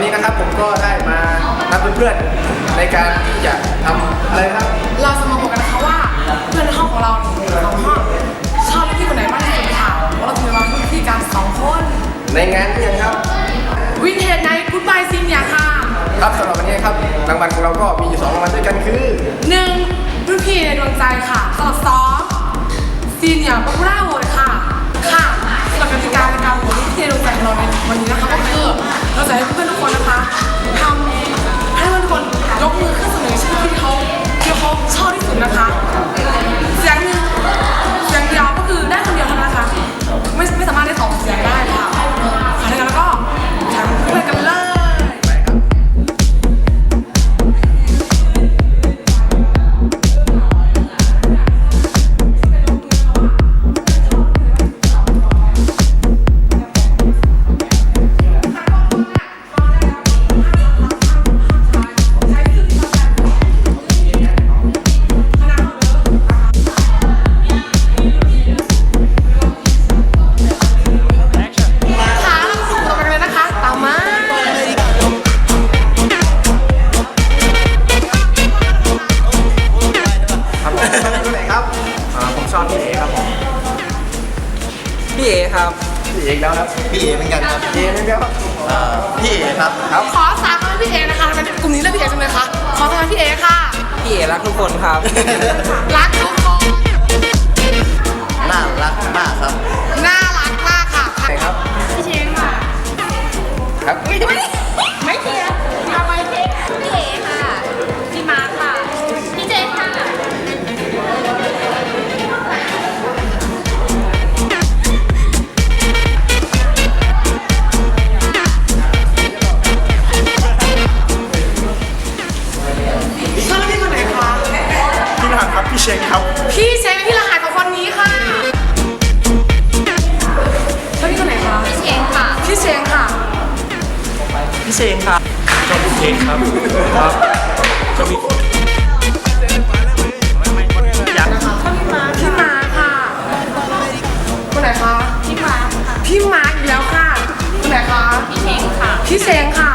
วันนี้นะครับผมก็ได้มานัดเพื่อนๆในการที่จะทำอะไรครับ เราสะมาบอกันนะคะว่าเพื่อนให้องของเราเนี่ยสองห้องชอบเลที่คนไหนบ้างที่สุดค่ะเพราะเราจะมาพูดที่การสองคนในงานนี้ยังครับ วินเทจในกุ๊ดบายซินเนี่ยค่ะครับสำหรับวันนี้ครับรางวัลของเราก็มีอยู่สองรางวัลด้วยกันคือหนึ่งรุ่นพี่ในดวงใจค่ะสำหรับสองซีเนียร์ปะกุรา เราจะให้เพื่อนๆทุกคนนะคะ อกแล้วครับพี่เอเหมือนกันครับเอเหมือนกันครับพี่เอครับครับขอสากคนพี่เอนะคะทป็นกลุ่มนี้เรียพี่เอจังเลยคะขอสามพี่เอค่ะพี่เอรักทุกคนครับ รักทุกคน พี่เช็คครับ พี่เชคพี่รหัสของคนนี้ค่ะแล้วพี่คนไหนคะพี่เชงค่ะ พี่เชงค่ะ พี่เชงค่ะชอบพี่เชงครับครับชอบพี่พี่มาพี่มาค่ะคนไหนคะพี่มาค่ะ พี่มาอีกแล้วค่ะคนไหนคะพี่เชงค่ะ พี่เชงค่ะ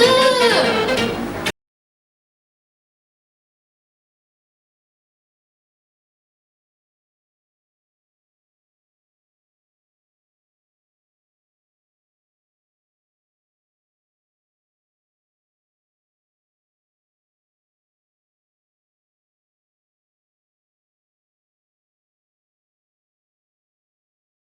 ず